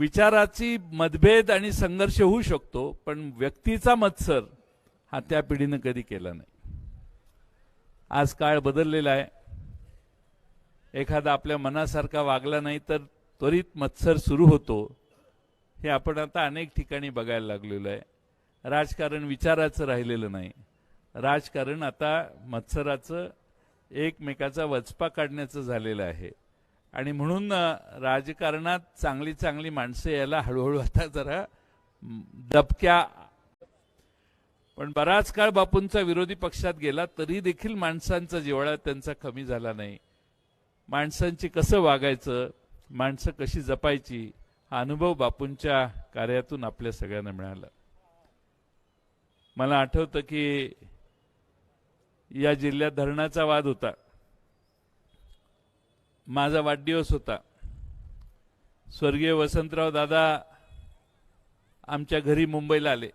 विचाराची मतभेद आणि संघर्ष होऊ शकतो पण व्यक्तीचा मत्सर हा त्या पिढीनं कधी केला नाही. आज काळ बदललेला आहे. एखादा आपल्या मनासारखा वागला नाही तर त्वरित मत्सर सुरू होतो. हे आपण आता अनेक ठिकाणी बघायला लागलेलो आहे. राजकारण विचाराचं राहिलेलं नाही. राजकारण आता मत्सराचं एकमेकाचा वचपा काढण्याचं झालेलं आहे. आणि म्हणून राजकारणात चांगली चांगली माणसं यायला हळूहळू आता जरा दबक्या. पण बराच काळ बापूंचा विरोधी पक्षात गेला तरी देखील माणसांचा जिव्हाळा त्यांचा कमी झाला नाही. माणसांची कसं वागायचं माणसं कशी जपायची हा अनुभव बापूंच्या कार्यातून आपल्या सगळ्यांना मिळाला. मला आठवतं की या जिल्ह्यात धरणाचा वाद होता. माझा वाढदिवस होता. स्वर्गीय वसंतराव दादा आमच्या घरी मुंबईला आले.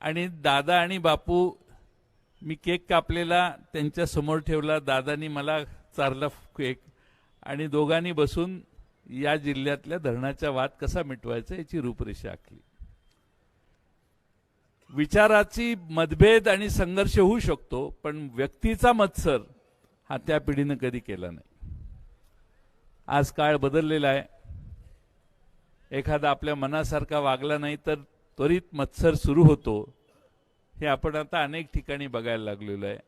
आणि दादा आणि बापू मी केक कापलेला त्यांच्यासमोर ठेवला. दादानी मला चारला केक आणि दोघांनी बसून या जिल्ह्यातल्या धरणाचा वाद कसा मिटवायचा याची रूपरेषा आखली. विचाराची मतभेद आणि संघर्ष होऊ शकतो पण व्यक्तीचा मत्सर हा त्या पिढीनं कधी केला नाही. आज काळ बदललेला आहे. एखादा आपल्या मनासारखा वागला नाही तर त्वरित मत्सर सुरू होतो. हे आपण आता अनेक ठिकाणी बघायला लागलेलो आहे.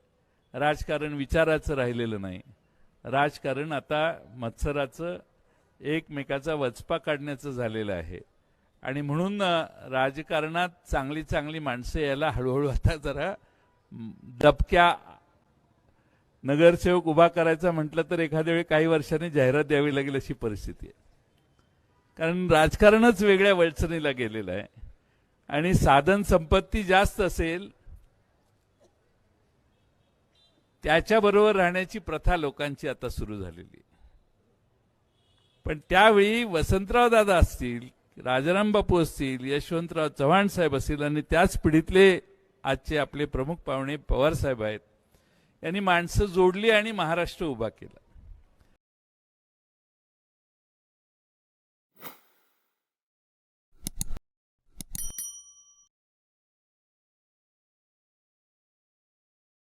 राजकारण विचाराचं राहिलेलं नाही. राजकारण आता मत्सराचं एकमेकाचा वचपा काढण्याचं झालेलं आहे. आणि म्हणून राजकारणात चांगली चांगली माणसं यायला हळूहळू आता जरा दबक्या नगरसेवक उभा करायचा म्हटलं तर एखाद्या वेळी काही वर्षांनी जाहिरात द्यावी लागेल अशी परिस्थिती आहे. कारण राजकारणच वेगळ्या वळचणीला गेलेलं आहे. आणि साधन संपत्ती जास्त असेल त्याच्याबरोबर राहण्याची प्रथा लोकांची आता सुरू झालेली पण त्यावेळी वसंतराव दादा असतील राजाराम बापू असतील यशवंतराव चव्हाण साहेब असतील आणि त्याच पिढीतले आजचे आपले प्रमुख पाहुणे पवार साहेब आहेत यांनी माणसं जोडली आणि महाराष्ट्र उभा केला.